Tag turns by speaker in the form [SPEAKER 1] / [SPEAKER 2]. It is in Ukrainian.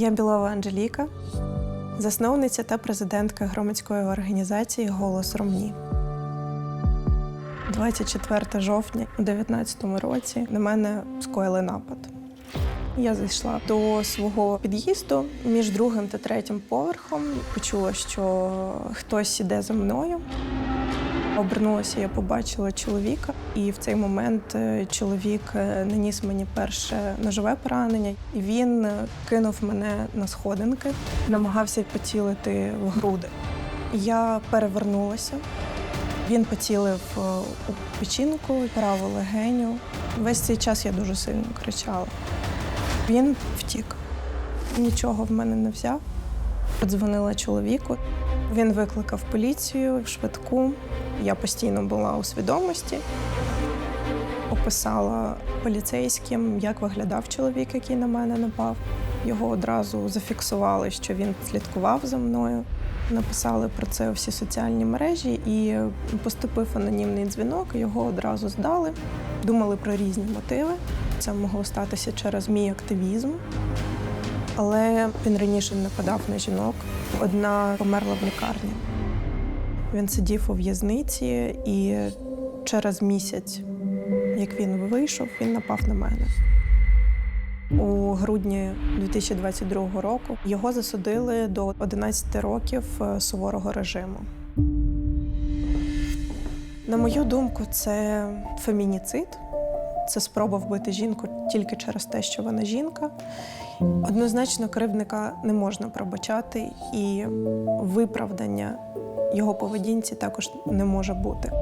[SPEAKER 1] Я Білова Анжеліка, засновниця та президентка громадської організації Голос Ромні. 24 жовтня у 2019 році на мене скоїли напад. Я зайшла до свого під'їзду між другим та третім поверхом. Почула, що хтось іде за мною. Обернулася, я побачила чоловіка, і в цей момент е, чоловік е, наніс мені перше ножове поранення. І він е, кинув мене на сходинки, намагався поцілити в груди. Я перевернулася. Він поцілив у печінку, праву легеню. Весь цей час я дуже сильно кричала. Він втік. Нічого в мене не взяв. Подзвонила чоловіку. Він викликав поліцію, швидку. Я постійно була у свідомості. Описала поліцейським, як виглядав чоловік, який на мене напав. Його одразу зафіксували, що він слідкував за мною. Написали про це у всі соціальні мережі і поступив анонімний дзвінок. Його одразу здали. Думали про різні мотиви. Це могло статися через мій активізм. Але він раніше нападав на жінок. Одна померла в лікарні. Він сидів у в'язниці, і через місяць, як він вийшов, він напав на мене. У грудні 2022 року його засудили до 11 років е, суворого режиму. На мою думку, це фемініцид. Це спроба вбити жінку тільки через те, що вона жінка. Однозначно, кривдника не можна пробачати, і виправдання його поведінці також не може бути.